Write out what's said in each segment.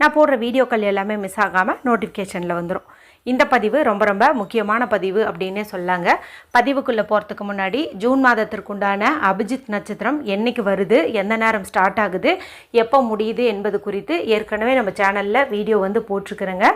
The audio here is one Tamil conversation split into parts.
நான் போடுற வீடியோக்கள் எல்லாமே மிஸ் ஆகாமல் நோட்டிஃபிகேஷனில் வந்துடும் இந்த பதிவு ரொம்ப ரொம்ப முக்கியமான பதிவு அப்படின்னே சொல்லாங்க. பதிவுக்குள்ளே போகிறதுக்கு முன்னாடி ஜூன் மாதத்திற்குண்டான அபிஜித் நட்சத்திரம் என்னைக்கு வருது எந்த நேரம் ஸ்டார்ட் ஆகுது எப்போ முடியுது என்பது குறித்து ஏற்கனவே நம்ம சேனலில் வீடியோ வந்து போட்டிருக்கிறேங்க.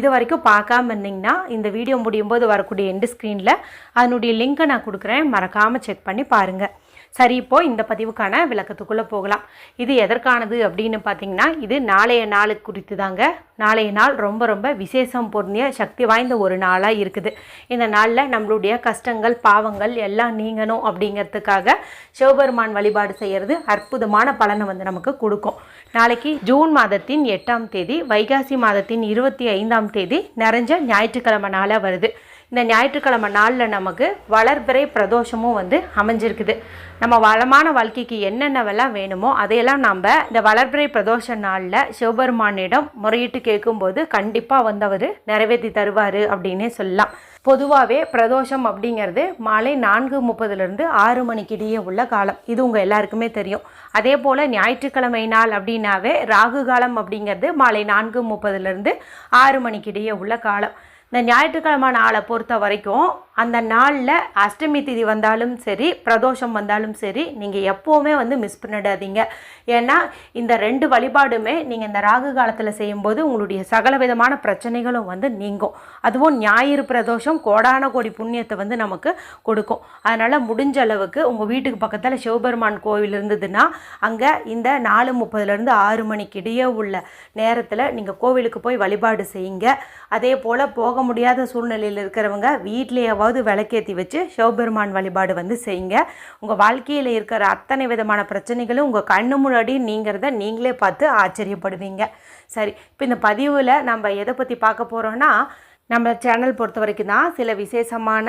இது வரைக்கும் பார்க்காம இருந்தீங்கன்னா இந்த வீடியோ முடியும் போது வரக்கூடிய எண்டு ஸ்க்ரீனில் அதனுடைய லிங்க்கை நான் கொடுக்குறேன். மறக்காமல் செக் பண்ணி பாருங்கள் சரி இப்போ இந்த பதிவுக்கான விளக்கத்துக்குள்ளே போகலாம். இது எதற்கானது அப்படின்னு பார்த்தீங்கன்னா இது நாளைய நாள் குறித்து தாங்க நாளைய நாள் ரொம்ப ரொம்ப விசேஷம் பொருந்திய சக்தி வாய்ந்த ஒரு நாளாக இருக்குது. இந்த நாளில் நம்மளுடைய கஷ்டங்கள் பாவங்கள் எல்லாம் நீங்கணும் அப்படிங்கிறதுக்காக சிவபெருமான் வழிபாடு செய்கிறது அற்புதமான பலனை வந்து நமக்கு கொடுக்கும். நாளைக்கு ஜூன் மாதத்தின் எட்டாம் தேதி வைகாசி மாதத்தின் இருபத்தி ஐந்தாம் தேதி நிறைஞ்ச ஞாயிற்றுக்கிழமை நாளாக வருது. இந்த ஞாயிற்றுக்கிழமை நாளில் நமக்கு வளர்பிறை பிரதோஷமும் வந்து அமைஞ்சிருக்குது. நம்ம வளமான வாழ்க்கைக்கு என்னென்னவெல்லாம் வேணுமோ அதையெல்லாம் நம்ம இந்த வளர்பிறை பிரதோஷ நாளில் சிவபெருமானிடம் முறையிட்டு கேட்கும்போது கண்டிப்பாக வந்து அவர் நிறைவேற்றி தருவார் அப்படின்னே சொல்லலாம். பொதுவாகவே பிரதோஷம் அப்படிங்கிறது மாலை நான்கு முப்பதுலேருந்து ஆறு மணிக்கு இடையே உள்ள காலம். இது உங்கள் எல்லாருக்குமே தெரியும். அதே போல் ஞாயிற்றுக்கிழமை நாள் அப்படின்னாவே ராகு காலம் அப்படிங்கிறது மாலை நான்கு முப்பதுலேருந்து ஆறு மணிக்கு இடையே உள்ள காலம். இந்த ஞாயிற்றுக்கிழமை நாளை பொறுத்த வரைக்கும் அந்த நாளில் அஷ்டமி திதி வந்தாலும் சரி பிரதோஷம் வந்தாலும் சரி நீங்கள் எப்போவுமே வந்து மிஸ் பண்ணிடாதீங்க. ஏன்னா இந்த ரெண்டு வழிபாடுமே நீங்கள் இந்த ராகு காலத்தில் செய்யும்போது உங்களுடைய சகல விதமான பிரச்சனைகளும் வந்து நீங்கும். அதுவும் ஞாயிறு பிரதோஷம் கோடான கோடி புண்ணியத்தை வந்து நமக்கு கொடுக்கும். அதனால் முடிஞ்ச அளவுக்கு உங்கள் வீட்டுக்கு பக்கத்தில் சிவபெருமான் கோவில் இருந்ததுன்னா அங்கே இந்த நாலு முப்பதுலேருந்து ஆறு மணிக்கு இடையே உள்ள நேரத்தில் நீங்கள் கோவிலுக்கு போய் வழிபாடு செய்யுங்க. அதே போல் போக முடியாத சூழ்நிலையில் இருக்கிறவங்க வீட்லேயாவது விளக்கேற்றி வச்சு சிவபெருமான் வழிபாடு வந்து செய்யுங்க. உங்கள் வாழ்க்கையில் இருக்கிற அத்தனை விதமான பிரச்சனைகளும் உங்கள் கண்ணு முன்னாடி நீங்கிறத நீங்களே பார்த்து ஆச்சரியப்படுவீங்க. சரி இப்போ இந்த பதிவில் நம்ம எதை பற்றி பார்க்க போகிறோன்னா நம்ம சேனல் பொறுத்த வரைக்கும் தான் சில விசேஷமான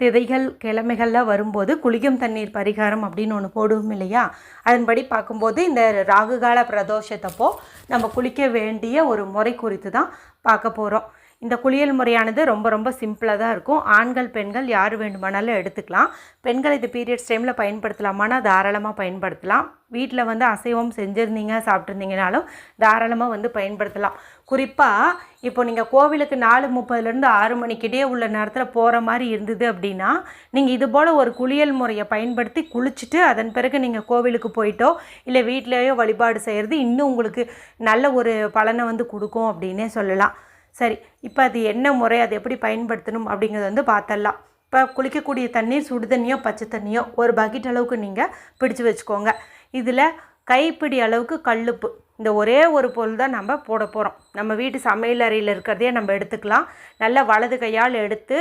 திதைகள் கிழமைகளில் வரும்போது குளிக்கும் தண்ணீர் பரிகாரம் அப்படின்னு ஒன்று போடுவோம் இல்லையா? அதன்படி பார்க்கும்போது இந்த ராகுகால பிரதோஷத்தப்போ நம்ம குளிக்க வேண்டிய ஒரு முறை குறித்து தான் பார்க்க போகிறோம் இந்த குளியல் முறையானது ரொம்ப ரொம்ப சிம்பிளாக தான் இருக்கும். ஆண்கள் பெண்கள் யார் வேண்டுமானாலும் எடுத்துக்கலாம். பெண்கள் இது பீரியட்ஸ் டைமில் பயன்படுத்தலாமானா தாராளமாக பயன்படுத்தலாம். வீட்டில் வந்து அசைவம் செஞ்சுருந்தீங்க சாப்பிட்ருந்தீங்கனாலும் தாராளமாக வந்து பயன்படுத்தலாம். குறிப்பாக இப்போ நீங்கள் கோவிலுக்கு நாலு முப்பதுலேருந்து ஆறு மணிக்கிட்டே உள்ள நேரத்தில் போகிற மாதிரி இருந்தது அப்படின்னா நீங்கள் இது போல் ஒரு குளியல் முறையை பயன்படுத்தி குளிச்சுட்டு அதன் பிறகு நீங்கள் கோவிலுக்கு போயிட்டோ இல்லை வீட்டிலேயோ வழிபாடு செய்கிறது இன்னும் உங்களுக்கு நல்ல ஒரு பலனை வந்து கொடுக்கும் அப்படின்னே சொல்லலாம். சரி இப்போ அது என்ன முறை அது எப்படி பயன்படுத்தணும் அப்படிங்கிறத வந்து பார்த்தரலாம் இப்போ குளிக்கக்கூடிய தண்ணீர் சுடு தண்ணியோ பச்சை தண்ணியோ ஒரு பக்கெட் அளவுக்கு நீங்கள் பிடிச்சு வச்சுக்கோங்க. இதில் கைப்பிடி அளவுக்கு கல்லுப்பு. இந்த ஒரே ஒரு பொருள் தான் நம்ம போட போகிறோம் நம்ம வீட்டு சமையல் அறையில் இருக்கிறதையே நம்ம எடுத்துக்கலாம். நல்லா வலது கையால் எடுத்து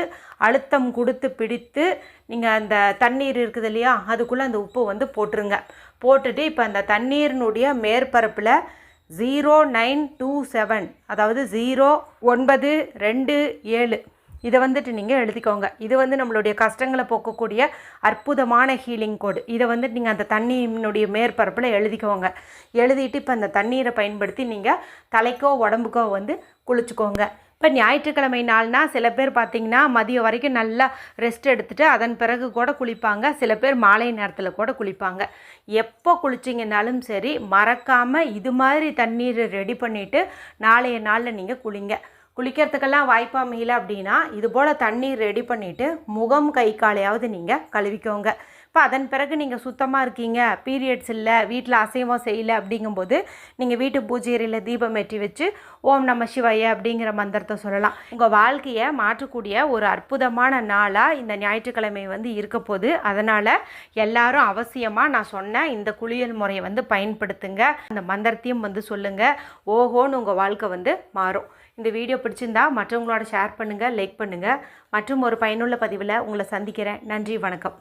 அழுத்தம் கொடுத்து பிடித்து நீங்கள் அந்த தண்ணீர் இருக்குது இல்லையா அதுக்குள்ளே அந்த உப்பு வந்து போட்டுருங்க. போட்டுட்டு இப்போ அந்த தண்ணீரினுடைய மேற்பரப்பில் ஜீரோ நைன் டூ செவன் அதாவது ஜீரோ ஒன்பது ரெண்டு ஏழு. இதை வந்துட்டு நீங்கள் எழுதிக்கோங்க. இது வந்து நம்மளுடைய கஷ்டங்களை போக்கக்கூடிய அற்புதமான ஹீலிங் கோடு இதை வந்துட்டு நீங்கள் அந்த தண்ணியினுடைய மேற்பரப்பில் எழுதிக்கோங்க. எழுதிட்டு இப்போ அந்த தண்ணீரை பயன்படுத்தி நீங்கள் தலைக்கோ உடம்புக்கோ வந்து குளிச்சுக்கோங்க. இப்போ ஞாயிற்றுக்கிழமை நாள்னா சில பேர் பார்த்திங்கன்னா மதியம் வரைக்கும் நல்லா ரெஸ்ட் எடுத்துகிட்டு அதன் பிறகு கூட குளிப்பாங்க. சில பேர் மாலை நேரத்தில் கூட குளிப்பாங்க. எப்போ குளிச்சிங்கனாலும் சரி மறக்காமல் இது மாதிரி தண்ணீர் ரெடி பண்ணிவிட்டு நாளைய நாளில் நீங்கள் குளிங்க. குளிக்கிறதுக்கெல்லாம் வாய்ப்பு அமையல அப்படின்னா இது போல் தண்ணீர் ரெடி பண்ணிவிட்டு முகம் கை காலையாவது நீங்கள் கழுவிக்கோங்க. இப்போ அதன் பிறகு நீங்கள் சுத்தமாக இருக்கீங்க. பீரியட்ஸ் இல்லை வீட்டில் அசைவம் செய்யலை அப்படிங்கும்போது நீங்கள் வீட்டு பூஜை தீபம் ஏற்றி வச்சு ஓம் நம சிவாய அப்படிங்கிற மந்திரத்தை சொல்லலாம். உங்கள் வாழ்க்கையை மாற்றக்கூடிய ஒரு அற்புதமான நாளாக இந்த ஞாயிற்றுக்கிழமை வந்து இருக்க போது. அதனால் எல்லாரும் அவசியமாக நான் சொன்ன இந்த குளியல் முறையை வந்து பயன்படுத்துங்க. அந்த மந்திரத்தையும் வந்து சொல்லுங்கள் ஓஹோன்னு உங்கள் வாழ்க்கை வந்து மாறும். இந்த வீடியோ பிடிச்சிருந்தா மற்றவங்களோட ஷேர் பண்ணுங்கள் லைக் பண்ணுங்கள் மற்றும் ஒரு பயனுள்ள பதிவில் உங்களை சந்திக்கிறேன். நன்றி வணக்கம்.